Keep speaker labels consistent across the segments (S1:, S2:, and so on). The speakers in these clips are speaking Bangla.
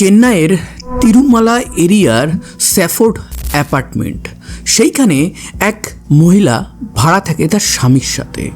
S1: চেন্নাইয়ের তিরুমালা এরিয়ার স্যাফোর্ড অ্যাপার্টমেন্ট। সেইখানে এক মহিলা ভাড়া থাকে তার স্বামীর সাথে।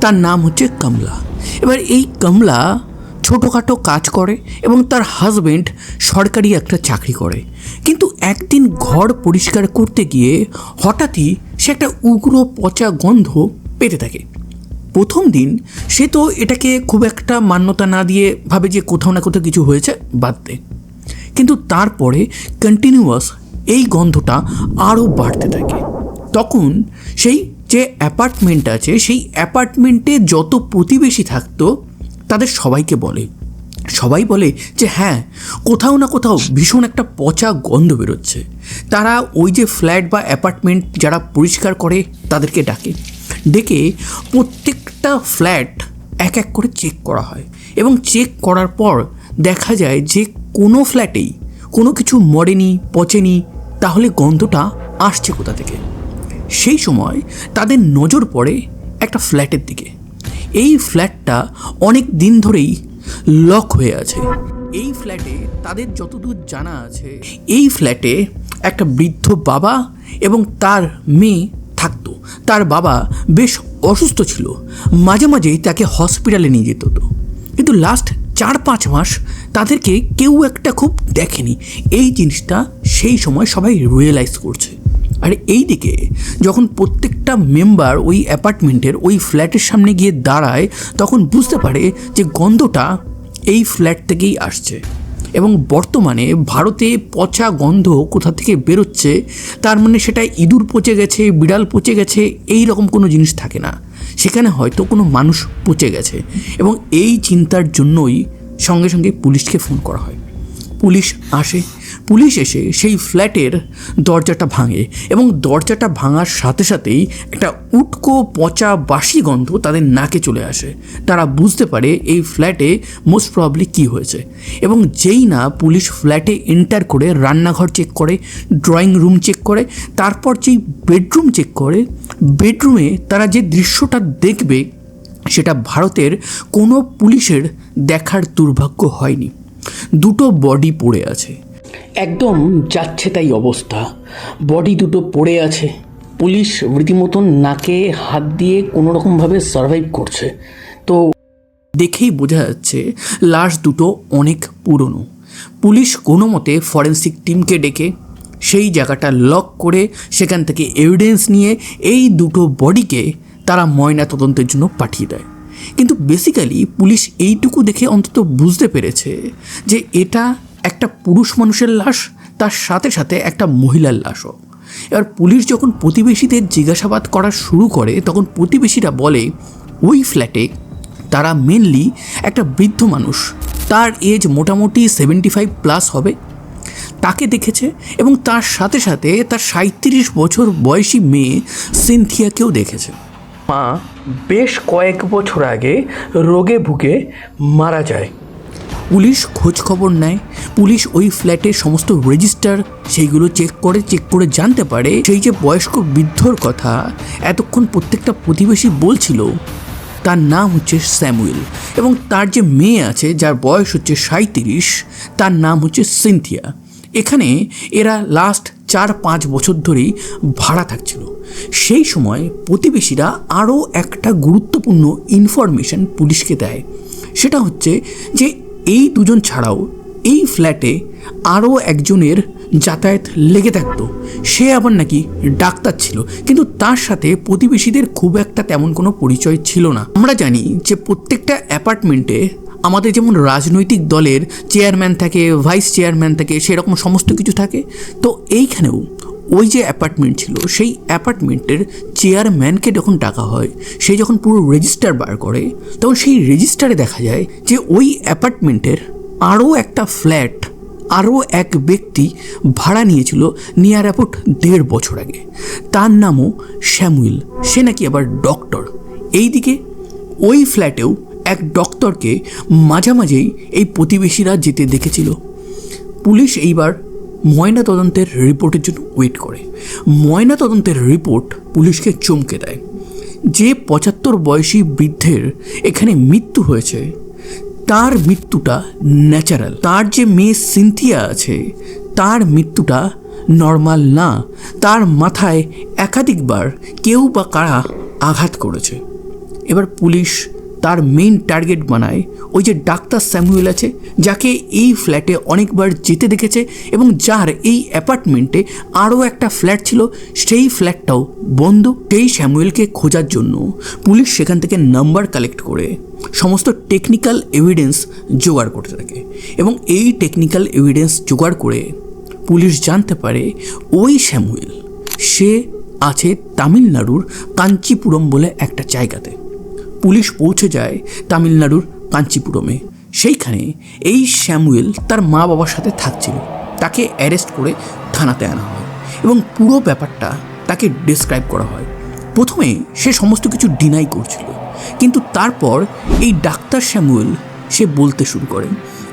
S1: তার নাম হচ্ছে কমলা। এবার এই কমলা ছোটোখাটো কাজ করে এবং তার হাজবেন্ড সরকারি একটা চাকরি করে। কিন্তু একদিন ঘর পরিষ্কার করতে গিয়ে হঠাৎই সে একটা উগ্র পচা গন্ধ পেতে থাকে। প্রথম দিন সে তো এটাকে খুব একটা মান্যতা না দিয়ে ভাবে যে কোথাও না কোথাও কিছু হয়েছে, বাদ দে। কিন্তু তারপরে কন্টিনিউয়াস এই গন্ধটা আরও বাড়তে থাকে। তখন সেই যে অ্যাপার্টমেন্ট আছে, সেই অ্যাপার্টমেন্টে যত প্রতিবেশী থাকতো, তাদের সবাইকে বলে। সবাই বলে যে হ্যাঁ কোথাও না কোথাও ভীষণ একটা পচা গন্ধ বেরোচ্ছে। তারা ওই যে ফ্ল্যাট বা অ্যাপার্টমেন্ট যারা পরিষ্কার করে, তাদেরকে ডাকে। ডেকে প্রত্যেকটা ফ্ল্যাট এক এক করে চেক করা হয় এবং চেক করার পর দেখা যায় যে কোনো ফ্ল্যাটেই কোনো কিছু মরেনি, পচেনি, তাহলে গন্ধটা আসছে কোথা থেকে? সেই সময় তাদের নজর পড়ে একটা ফ্ল্যাটের দিকে। এই ফ্ল্যাটটা অনেক দিন ধরেই লক হয়ে আছে। এই ফ্ল্যাটে তাদের যতদূর জানা আছে, এই ফ্ল্যাটে একটা বৃদ্ধ বাবা এবং তার মেয়ে থাকতো। তার বাবা বেশ অসুস্থ ছিল। মাঝে মাঝেই তাকে হসপিটালে নিয়ে যেত কিন্তু লাস্ট চার পাঁচ মাস তাদেরকে কেউ একটা খুব দেখেনি। এই জিনিসটা সেই সময় সবাই রিয়েলাইজ করছে। আর এই দিকে যখন প্রত্যেকটা মেম্বার ওই অ্যাপার্টমেন্টের ওই ফ্ল্যাটের সামনে গিয়ে দাঁড়ায়, তখন বুঝতে পারে যে গন্ধটা এই ফ্ল্যাট থেকেই আসছে। এবং বর্তমানে ভারতে পচা গন্ধ কোথা থেকে বেরোচ্ছে, তার মানে সেটা ইঁদুর পচে গেছে, বিড়াল পচে গেছে, এই রকম কোনো জিনিস থাকে না। সেখানে হয়তো কোনো মানুষ পচে গেছে এবং এই চিন্তার জন্যই সঙ্গে সঙ্গে পুলিশকে ফোন করা হয়। পুলিশ আসে পুলিশ এসে সেই ফ্ল্যাটের দরজাটা ভাঙে এবং দরজাটা ভাঙার সাথে সাথেই একটা উটকো পচা বাসি গন্ধ তাদের নাকে চলে আসে। তারা বুঝতে পারে এই ফ্ল্যাটে মোস্ট প্রবলি কী হয়েছে এবং যেই না পুলিশ ফ্ল্যাটে এন্টার করে রান্নাঘর চেক করে ড্রয়িং রুম চেক করে, তারপর যেই বেডরুম চেক করে বেডরুমে তারা যে দৃশ্যটা দেখবে সেটা ভারতের কোনো পুলিশের দেখার দুর্ভাগ্য হয়নি। দুটো বডি পড়ে আছে। একদম যাচ্ছে তাই অবস্থা। বডি দুটো পড়ে আছে। পুলিশ রীতিমতন নাকে হাত দিয়ে কোনো রকমভাবে সার্ভাইভ করছে। তো দেখেই বোঝা যাচ্ছে, লাশ দুটো অনেক পুরনো। পুলিশ কোনো মতে ফরেন্সিক টিমকে ডেকে সেই জায়গাটা লক করে সেখান থেকে এভিডেন্স নিয়ে এই দুটো বডিকে তারা ময়না তদন্তের জন্য পাঠিয়ে দেয়। কিন্তু বেসিক্যালি পুলিশ এইটুকু দেখে অন্তত বুঝতে পেরেছে যে এটা একটা পুরুষ মানুষের লাশ, তার সাথে সাথে একটা মহিলার লাশও। এবার পুলিশ যখন প্রতিবেশীদের জিজ্ঞাসাবাদ করা শুরু করে, তখন প্রতিবেশীরা বলে, ওই ফ্ল্যাটে তারা মেনলি একটা বৃদ্ধ মানুষ। তার এজ মোটামুটি সেভেন্টি ফাইভ প্লাস হবে। তাকে দেখেছে এবং তার সাথে সাথে তার সাঁত্রিশ বছর বয়সী মেয়ে সিনথিয়াকেও দেখেছে। মা বেশ কয়েক বছর আগে রোগে ভুগে মারা যায়। পুলিশ খোঁজ খবর নেয়। পুলিশ ওই ফ্ল্যাটের সমস্ত রেজিস্টার সেইগুলো চেক করে চেক করে জানতে পারে সেই যে বয়স্ক বৃদ্ধর কথা। এতক্ষণ প্রত্যেকটা প্রতিবেশী বলছিল, তার নাম হচ্ছে স্যামুয়েল এবং তার যে মেয়ে আছে, যার বয়স হচ্ছে সাঁত্রিশ তার নাম হচ্ছে সিনথিয়া। এখানে এরা লাস্ট চার পাঁচ বছর ধরেই ভাড়া থাকছিল। সেই সময় প্রতিবেশীরা আরও একটা গুরুত্বপূর্ণ ইনফরমেশন পুলিশকে দেয়। সেটা হচ্ছে যে এই দুজন ছাড়াও এই ফ্ল্যাটে আরও একজনের যাতায়াত লেগে থাকতো। সে আবার নাকি ডাক্তার ছিল, কিন্তু তার সাথে প্রতিবেশীদের খুব একটা তেমন কোনো পরিচয় ছিল না। আমরা জানি যে প্রত্যেকটা অ্যাপার্টমেন্টে আমাদের যেমন রাজনৈতিক দলের চেয়ারম্যান থাকে ভাইস চেয়ারম্যান থাকে, সেরকম সমস্ত কিছু থাকে। তো এইখানেও ওই যে অ্যাপার্টমেন্ট ছিল, সেই অ্যাপার্টমেন্টের চেয়ারম্যানকে যখন ডাকা হয়, সে যখন পুরো রেজিস্টার বার করে, তখন সেই রেজিস্টারে দেখা যায় যে ওই অ্যাপার্টমেন্টের আরও একটা ফ্ল্যাট, আরও এক ব্যক্তি ভাড়া নিয়েছিল নিয়ার অ্যাবাউট দেড় বছর আগে। তার নামও শ্যামুয়েল সে নাকি আবার ডক্টর। এইদিকে ওই ফ্ল্যাটেও এক ডক্টরকে মাঝামাঝেই এই প্রতিবেশীরা যেতে দেখেছিল। পুলিশ এইবার ময়না তদন্তের রিপোর্টের জন্য ওয়েট করে। ময়না তদন্তের রিপোর্ট পুলিশকে চমকে দেয়। যে পঁচাত্তর বয়সী বৃদ্ধের এখানে মৃত্যু হয়েছে, তার মৃত্যুটা ন্যাচারাল তার যে মেয়ে সিনথিয়া আছে, তার মৃত্যুটা নর্মাল না। তার মাথায় একাধিকবার কেউ বা কারা আঘাত করেছে। এবার পুলিশ তার মেন টার্গেট বানায়। ওই যে ডাক্তার স্যামুয়েল আছে, যাকে এই ফ্ল্যাটে অনেকবার যেতে দেখেছে এবং যার এই অ্যাপার্টমেন্টে আরও একটা ফ্ল্যাট ছিল, সেই ফ্ল্যাটটাও বন্ধ সেই স্যামুয়েলকে খোঁজার জন্য। পুলিশ সেখান থেকে নাম্বার কালেক্ট করে, সমস্ত টেকনিক্যাল এভিডেন্স জোগাড় করতে থাকে এবং এই টেকনিক্যাল এভিডেন্স জোগাড় করে পুলিশ জানতে পারে ওই স্যামুয়েল, সে আছে তামিলনাড়ুর কাঞ্চিপুরম বলে একটা জায়গাতে। পুলিশ পৌঁছে যায় তামিলনাড়ুর কাঞ্চিপুরমে। সেইখানে এই শ্যামুয়েল তার মা বাবার সাথে থাকছিল। তাকে অ্যারেস্ট করে থানাতে আনা হয় এবং পুরো ব্যাপারটা তাকে ডিসক্রাইব করা হয়। প্রথমে সে সমস্ত কিছু ডিনাই করছিল। কিন্তু তারপর এই ডাক্তার শ্যামুয়েল সে বলতে শুরু করে।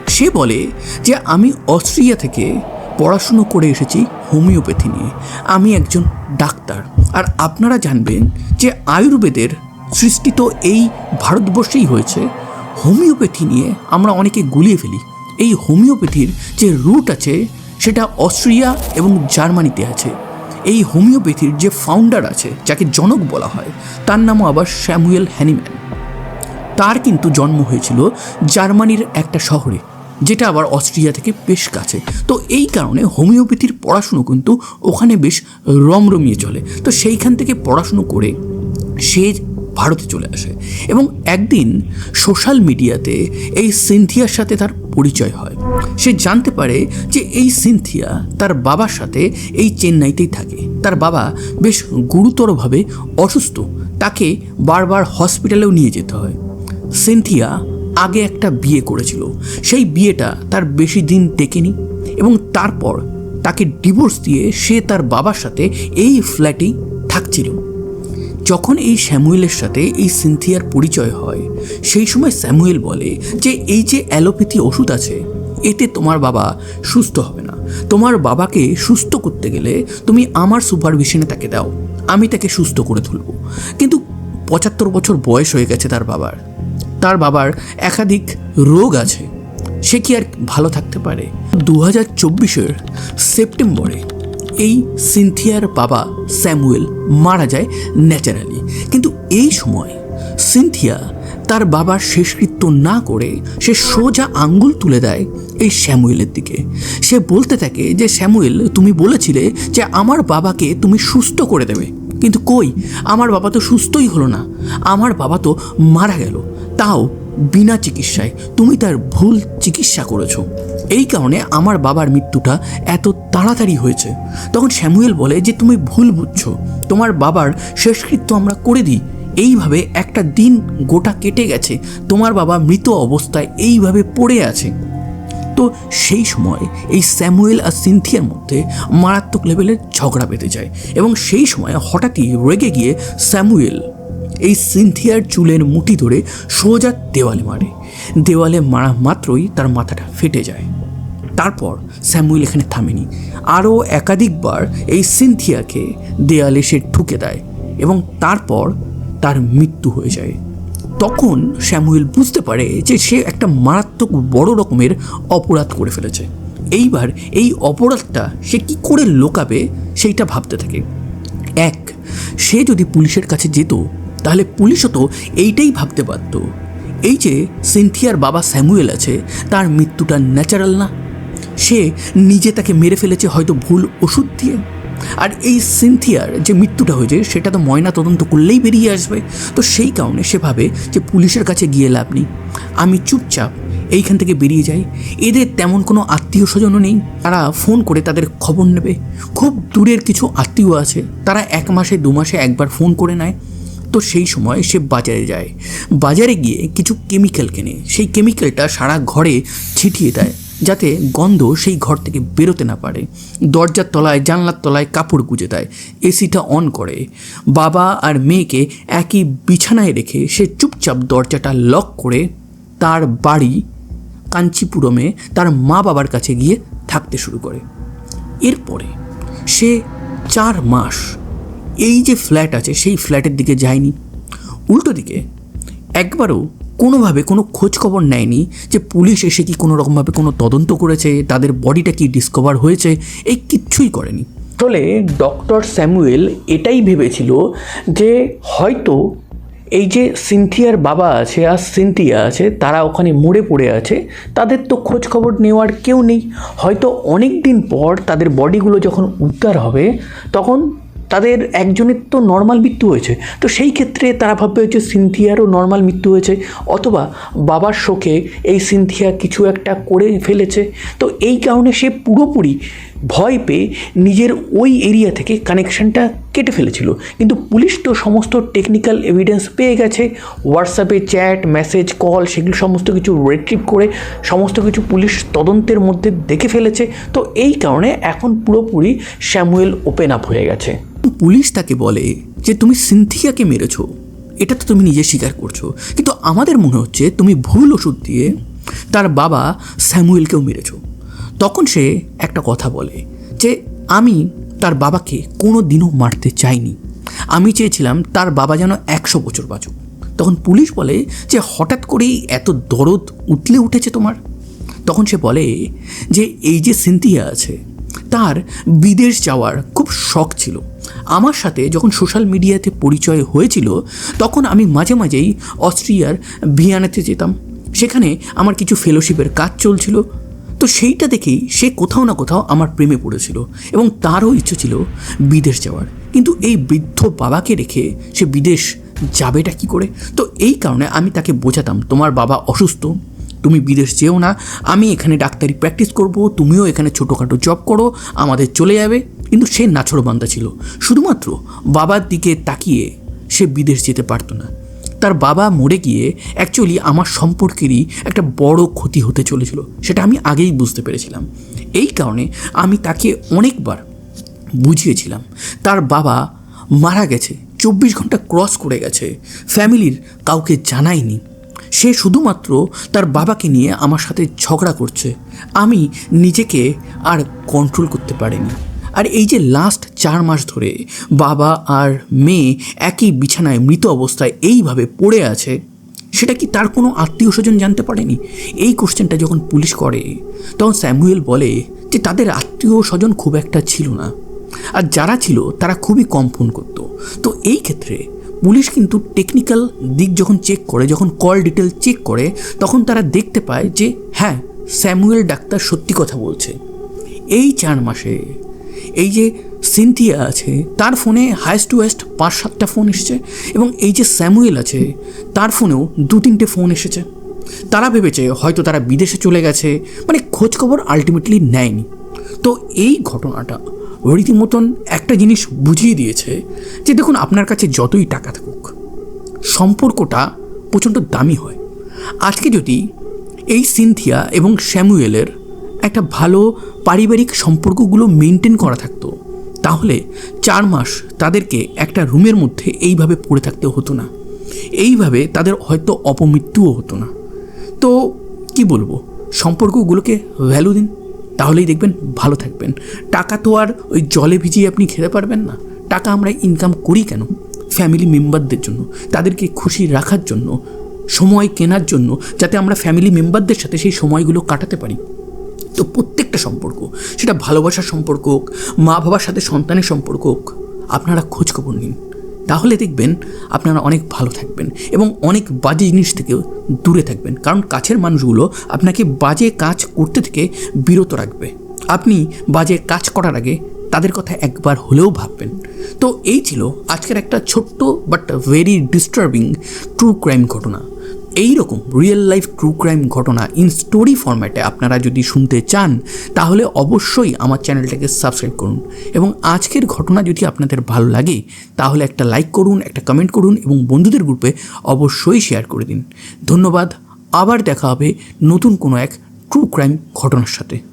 S1: সে বলে যে, আমি অস্ট্রিয়া থেকে পড়াশুনো করে এসেছি হোমিওপ্যাথি নিয়ে। আমি একজন ডাক্তার। আর আপনারা জানবেন যে আয়ুর্বেদের সৃষ্টি তো এই ভারতবর্ষেই হয়েছে। হোমিওপ্যাথি নিয়ে আমরা অনেকে গুলিয়ে ফেলি। এই হোমিওপ্যাথির যে রুট আছে, সেটা অস্ট্রিয়া এবং জার্মানিতে আছে। এই হোমিওপ্যাথির যে ফাউন্ডার আছে, যাকে জনক বলা হয়, তার নামও আবার স্যামুয়েল হ্যানিম্যান। তার কিন্তু জন্ম হয়েছিল জার্মানির একটা শহরে, যেটা আবার অস্ট্রিয়া থেকে বেশ কাছে। তো এই কারণে হোমিওপ্যাথির পড়াশুনো কিন্তু ওখানে বেশ রমরমিয়ে চলে। তো সেইখান থেকে পড়াশুনো করে সে ভারতে চলে আসে এবং একদিন সোশ্যাল মিডিয়াতে এই সিনথিয়ার সাথে তার পরিচয় হয়। সে জানতে পারে যে এই সিনথিয়া তার বাবার সাথে এই চেন্নাইতেই থাকে। তার বাবা বেশ গুরুতরভাবে অসুস্থ, তাকে বারবার হসপিটালেও নিয়ে যেতে হয়। সিনথিয়া আগে একটা বিয়ে করেছিল। সেই বিয়েটা তার বেশি দিন টেকেনি এবং তারপর তাকে ডিভোর্স দিয়ে সে তার বাবার সাথে এই ফ্ল্যাটেই যখন এই স্যামুয়েলের সাথে এই সিনথিয়ার পরিচয় হয়, সেই সময় স্যামুয়েল বলে যে, এই যে অ্যালোপ্যাথি ওষুধ আছে, এতে তোমার বাবা সুস্থ হবে না। তোমার বাবাকে সুস্থ করতে গেলে তুমি আমার সুপারভিশনে তাকে দাও, আমি তাকে সুস্থ করে তুলব। কিন্তু পঁচাত্তর বছর বয়স হয়ে গেছে তার বাবার। তার বাবার একাধিক রোগ আছে, সে কি আর ভালো থাকতে পারে? দু হাজার চব্বিশের সেপ্টেম্বরে এই সিনথিয়ার বাবা স্যামুয়েল মারা যায় ন্যাচারালি। কিন্তু এই সময় সিনথিয়া তার বাবার শেষকৃত্য না করে সে সোজা আঙ্গুল তুলে দেয় এই স্যামুয়েলের দিকে। সে বলতে থাকে যে, স্যামুয়েল, তুমি বলেছিলে যে আমার বাবাকে তুমি সুস্থ করে দেবে। কিন্তু কই? আমার বাবা তো সুস্থই হলো না। আমার বাবা তো মারা গেল। তাও বিনা চিকিৎসায় তুমি তার ভুল চিকিৎসা করেছ। এই কারণে আমার বাবার মৃত্যুটা এত তাড়াতাড়ি হয়েছে। তখন স্যামুয়েল বলে যে, তুমি ভুল বুঝছ। তোমার বাবার শেষকৃত্য আমরা করে দিই। এইভাবে একটা দিন গোটা কেটে গেছে। তোমার বাবা মৃত অবস্থায় এইভাবে পড়ে আছে। তো সেই সময় এই স্যামুয়েল আর সিনথিয়ার মধ্যে মারাত্মক লেভেলের ঝগড়া পেতে যায়। এবং সেই সময় হঠাৎই রেগে গিয়ে স্যামুয়েল এই সিনথিয়ার চুলের মুঠি ধরে সোজা দেওয়ালে মারে। দেওয়ালে মারা মাত্রই তার মাথাটা ফেটে যায়। তারপর স্যামুয়েল এখানে থামেনি। আরও একাধিকবার এই সিনথিয়াকে দেয়ালে সে ঠুকে দেয় এবং তারপর তার মৃত্যু হয়ে যায়। তখন স্যামুয়েল বুঝতে পারে যে সে একটা মারাত্মক বড় রকমের অপরাধ করে ফেলেছে। এইবার এই অপরাধটা সে কি করে লোকাবে, সেইটা ভাবতে থাকে। এক, সে যদি পুলিশের কাছে যেত তাহলে পুলিশও তো এইটাই ভাবতে পারত এই যে সিনথিয়ার বাবা স্যামুয়েল আছে, তার মৃত্যুটা ন্যাচারাল না? সে নিজে তাকে মেরে ফেলেছে হয়তো ভুল ওষুধ দিয়ে। আর এই সিনথিয়ার যে মৃত্যুটা হয়েছে, সেটা তো ময়না তদন্ত করলেই বেরিয়ে আসবে। তো সেই কারণে সে ভাবে যে পুলিশের কাছে গিয়ে লাভ নেই। আমি চুপচাপ এইখান থেকে বেরিয়ে যাই। এদের তেমন কোনো আত্মীয় স্বজনও নেই। তারা ফোন করে তাদের খবর নেবে। খুব দূরের কিছু আত্মীয় আছে। তারা এক মাসে, দু মাসে একবার ফোন করে নেয়। তো সেই সময় সে বাজারে যায়। বাজারে গিয়ে কিছু কেমিক্যাল কেনে। সেই কেমিক্যালটা সারা ঘরে ছিটিয়ে দেয়, যাতে গন্ধ সেই ঘর থেকে বেরোতে না পারে। দরজার তলায়, জানলার তলায় কাপড় গুজে দেয় এসিটা অন করে। বাবা আর মেয়েকে একই বিছানায় রেখে সে চুপচাপ দরজাটা লক করে তার বাড়ি কাঞ্চিপুরমে তার মা বাবার কাছে গিয়ে থাকতে শুরু করে। এরপরে সে চার মাস এই যে ফ্ল্যাট আছে, সেই ফ্ল্যাটের দিকে যায়নি। উল্টো দিকে, একবারও কোনোভাবে কোনো খোঁজ খবর নেয়নি যে পুলিশ এসে কি কোনো রকমভাবে কোনো তদন্ত করেছে, তাদের বডিটা কি ডিসকভার হয়েছে, এই কিচ্ছুই করেনি। আসলে ডক্টর স্যামুয়েল এটাই ভেবেছিল যে হয়তো এই যে সিনথিয়ার বাবা আছে আর সিনথিয়া আছে, তারা ওখানে মরে পড়ে আছে, তাদের তো খোঁজ খবর নেওয়ার কেউ নেই। হয়তো অনেক দিন পর তাদের বডিগুলো যখন উদ্ধার হবে, তখন তাদের একজনের তো নর্মাল মৃত্যু হয়েছে। তো সেই ক্ষেত্রে তারা ভাববে যে সিনথিয়ারও নর্মাল মৃত্যু হয়েছে, অথবা বাবার শোকে এই সিনথিয়া কিছু একটা করে ফেলেছে। তো এই কারণে সে পুরোপুরি ভয় পেয়ে নিজের ওই এরিয়া থেকে কানেকশনটা কেটে ফেলেছিল। কিন্তু পুলিশ তো সমস্ত টেকনিক্যাল এভিডেন্স পেয়ে গেছে। হোয়াটসঅ্যাপে চ্যাট মেসেজ কল সেগুলো সমস্ত কিছু রিট্রিভ করে সমস্ত কিছু পুলিশ তদন্তের মধ্যে দেখে ফেলেছে। তো এই কারণে এখন পুরোপুরি স্যামুয়েল ওপেন আপ হয়ে গেছে। পুলিশ তাকে বলে যে, তুমি সিনথিয়াকে মেরেছো। এটা তো তুমি নিজে স্বীকার করছ। কিন্তু আমাদের মনে হচ্ছে তুমি ভুল ওষুধ দিয়ে তার বাবা স্যামুয়েলকেও মেরেছো। তখন সে একটা কথা বলে যে, আমি তার বাবাকে কোনো দিনও মারতে চাইনি। আমি চেয়েছিলাম তার বাবা যেন একশো বছর বাঁচুক। তখন পুলিশ বলে যে, হঠাৎ করেই এত দরদ উতলে উঠেছে তোমার? তখন সে বলে যে, এই যে সিনথিয়া আছে, তার বিদেশ যাওয়ার খুব শখ ছিল। আমার সাথে যখন সোশ্যাল মিডিয়াতে পরিচয় হয়েছিল, তখন আমি মাঝে মাঝেই অস্ট্রিয়ার ভিয়ানাতে যেতাম। সেখানে আমার কিছু ফেলোশিপের কাজ চলছিল। তো সেইটা দেখেই সে কোথাও না কোথাও আমার প্রেমে পড়েছিল এবং তারও ইচ্ছে ছিল বিদেশ যাওয়ার। কিন্তু এই বৃদ্ধ বাবাকে রেখে সে বিদেশ যাবেটা কি করে? তো এই কারণে আমি তাকে বোঝাতাম, তোমার বাবা অসুস্থ, তুমি বিদেশ যেও না, আমি এখানে ডাক্তারি প্র্যাকটিস করব, তুমিও এখানে ছোটোখাটো জব করো, আমাদের চলে যাবে। কিন্তু সে নাছড়বান্ধা ছিল। শুধুমাত্র বাবার দিকে তাকিয়ে সে বিদেশ যেতে পারতো না। তার বাবা মরে গিয়ে অ্যাকচুয়ালি আমার সম্পর্কেরই একটা বড় ক্ষতি হতে চলেছিল, সেটা আমি আগেই বুঝতে পেরেছিলাম। এই কারণে আমি তাকে অনেকবার বুঝিয়েছিলাম। তার বাবা মারা গেছে, চব্বিশ ঘণ্টা ক্রস করে গেছে, ফ্যামিলির কাউকে জানায়নি। সে শুধুমাত্র তার বাবাকে নিয়ে আমার সাথে ঝগড়া করছে। আমি নিজেকে আর কন্ট্রোল করতে পারিনি। আর এই যে লাস্ট চার মাস ধরে বাবা আর মেয়ে একই বিছানায় মৃত অবস্থায় এইভাবে পড়ে আছে, সেটা কি তার কোনো আত্মীয় স্বজন জানতে পারেনি? এই কোশ্চেনটা যখন পুলিশ করে, তখন স্যামুয়েল বলে যে তাদের আত্মীয় স্বজন খুব একটা ছিল না। আর যারা ছিল, তারা খুবই কম ফোন করতো। তো এই ক্ষেত্রে পুলিশ কিন্তু টেকনিক্যাল দিক যখন চেক করে, যখন কল ডিটেল চেক করে, তখন তারা দেখতে পায় যে হ্যাঁ স্যামুয়েল ডাক্তার সত্যি কথা বলছে। এই চার মাসে এই যে সিনথিয়া আছে, তার ফোনে হাইস্ট টু হাইস্ট পাঁচ সাতটা ফোন এসেছে এবং এই যে স্যামুয়েল আছে, তার ফোনেও দু তিনটে ফোন এসেছে। তারা ভেবেছে হয়তো তারা বিদেশে চলে গেছে মানে খোঁজখবর আলটিমেটলি নেয়নি। তো এই ঘটনাটা রীতিমতন একটা জিনিস বুঝিয়ে দিয়েছে যে দেখুন, আপনার কাছে যতই টাকা থাকুক, সম্পর্কটা প্রচণ্ড দামি হয়। আজকে যদি এই সিনথিয়া এবং স্যামুয়েলের একটা ভালো পারিবারিক সম্পর্কগুলো মেনটেন করা থাকতো। তাহলে চার মাস তাদেরকে একটা রুমের মধ্যে এইভাবে পড়ে থাকতে হতো না। এইভাবে তাদের হয়তো অপমৃত্যুও হতো না। তো কি বলব? সম্পর্কগুলোকে ভ্যালু দিন, তাহলেই দেখবেন ভালো থাকবেন। টাকা তো আর ওই জলে ভিজিয়ে আপনি খেতে পারবেন না। টাকা আমরা ইনকাম করি কেন? ফ্যামিলি মেম্বারদের জন্য, তাদেরকে খুশি রাখার জন্য, সময় কেনার জন্য, যাতে আমরা ফ্যামিলি মেম্বারদের সাথে সেই সময়গুলো কাটাতে পারি। তো প্রত্যেকটা সম্পর্ক, সেটা ভালোবাসার সম্পর্ক হোক মা বাবার সাথে সন্তানের সম্পর্ক হোক, আপনারা খোঁজখবর নিন। তাহলে দেখবেন আপনারা অনেক ভালো থাকবেন এবং অনেক বাজে জিনিস থেকেও দূরে থাকবেন। কারণ কাছের মানুষগুলো আপনাকে বাজে কাজ করতে থেকে বিরত রাখবে। আপনি বাজে কাজ করার আগে তাদের কথা একবার হলেও ভাববেন। তো এই ছিল আজকের একটা ছোট্ট but very disturbing true crime ঘটনা। এই রকম রিয়েল লাইফ ট্রু ক্রাইম ঘটনা ইন স্টোরি ফরম্যাটে আপনারা যদি শুনতে চান, তাহলে অবশ্যই আমার চ্যানেলটাকে সাবস্ক্রাইব করুন। এবং আজকের ঘটনা যদি আপনাদের ভালো লাগে, তাহলে একটা লাইক করুন, একটা কমেন্ট করুন এবং বন্ধুদের গ্রুপে অবশ্যই শেয়ার করে দিন। ধন্যবাদ, আবার দেখা হবে নতুন কোনো এক ট্রু ক্রাইম ঘটনার সাথে।